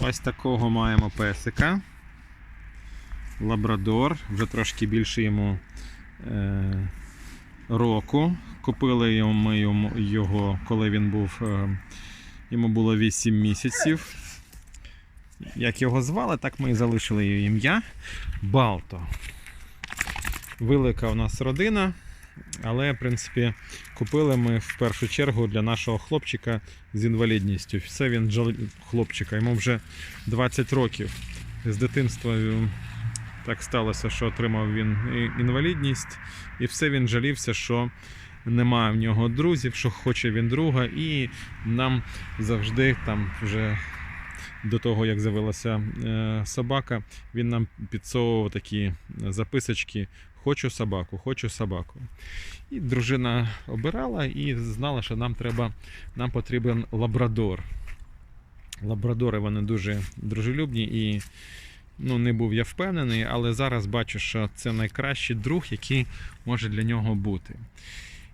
Ось такого маємо песика. Лабрадор, вже трошки більше йому е, року. Купили ми його, коли він був. Е, йому було 8 місяців. Як його звали, так ми і залишили її ім'я Балто. Велика у нас родина, але, в принципі, купили ми в першу чергу для нашого хлопчика з інвалідністю. Все він хлопчика, йому вже 20 років. З дитинства так сталося, що отримав він інвалідність, і все він жалівся, що немає в нього друзів, що хоче він друга, і нам завжди там вже. До того, як з'явилася е, собака, він нам підсовував такі записочки: Хочу собаку, хочу собаку. І дружина обирала і знала, що нам треба, нам потрібен лабрадор. Лабрадори вони дуже дружелюбні і ну, не був я впевнений, але зараз бачу, що це найкращий друг, який може для нього бути.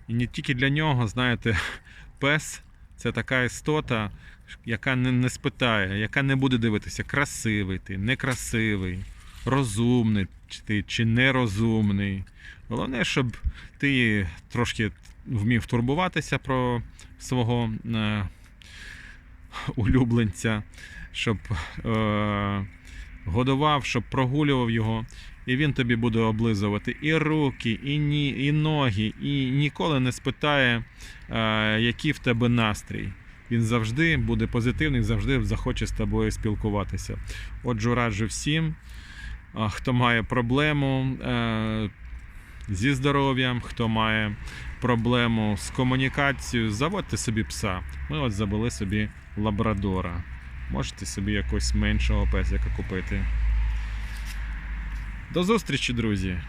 І не тільки для нього, знаєте, пес це така істота, яка не, не спитає, яка не буде дивитися, красивий ти, некрасивий, розумний ти чи нерозумний. Головне, щоб ти трошки вмів турбуватися про свого е, улюбленця, щоб е, годував, щоб прогулював його. І він тобі буде облизувати і руки, і, ні, і ноги, і ніколи не спитає, е, який в тебе настрій. Він завжди буде позитивний, завжди захоче з тобою спілкуватися. Отже, раджу всім, хто має проблему е, зі здоров'ям, хто має проблему з комунікацією, заводьте собі пса. Ми от забули собі лабрадора. Можете собі якогось меншого песика купити. До зустрічі, друзі!